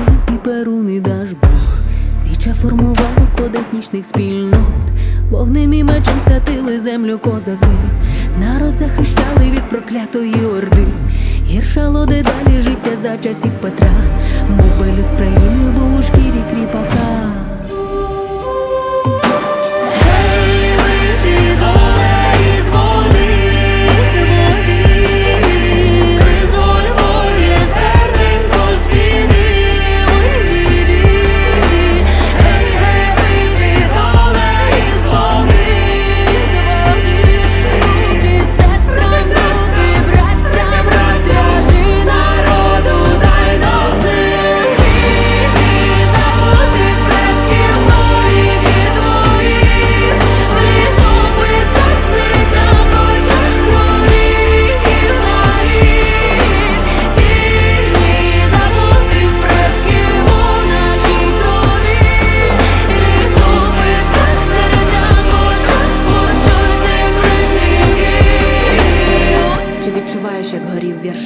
Каштани і перуни даш Бог. Віча формувало кодет нічних спільнот, вогнем і мечем святили землю козаки, народ захищали від проклятої орди, Гірша лоди далі життя за часів Петра, Мов би люд країни був у шкірі кріпака.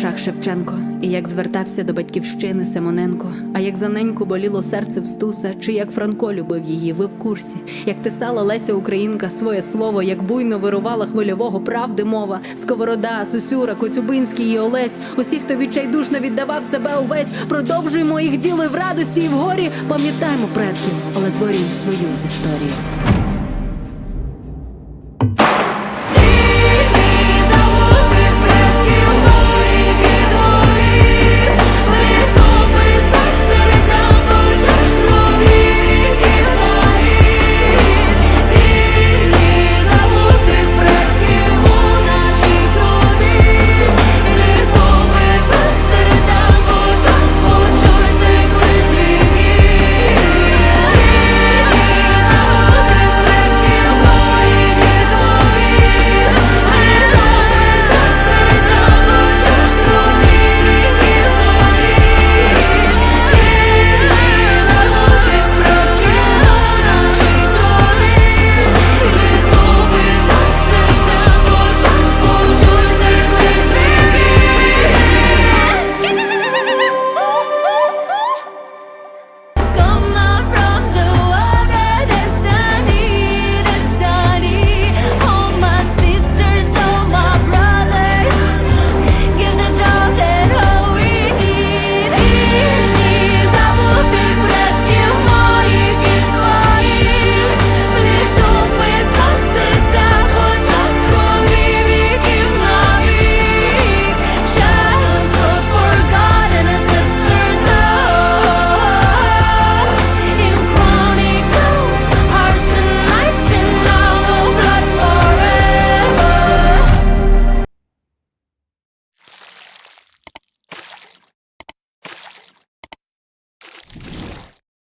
Віршах Шевченко, і як звертався до батьківщини Симоненко? А як за неньку боліло серце в стуса, чи як Франко любив її, ви в курсі? Як тисала Леся Українка своє слово, як буйно вирувала хвильового правди мова, Сковорода, Сусюра, Коцюбинський і Олесь, усі, хто відчайдушно віддавав себе увесь, продовжуємо їх діли в радості і в горі. Пам'ятаймо предків, але творім свою історію.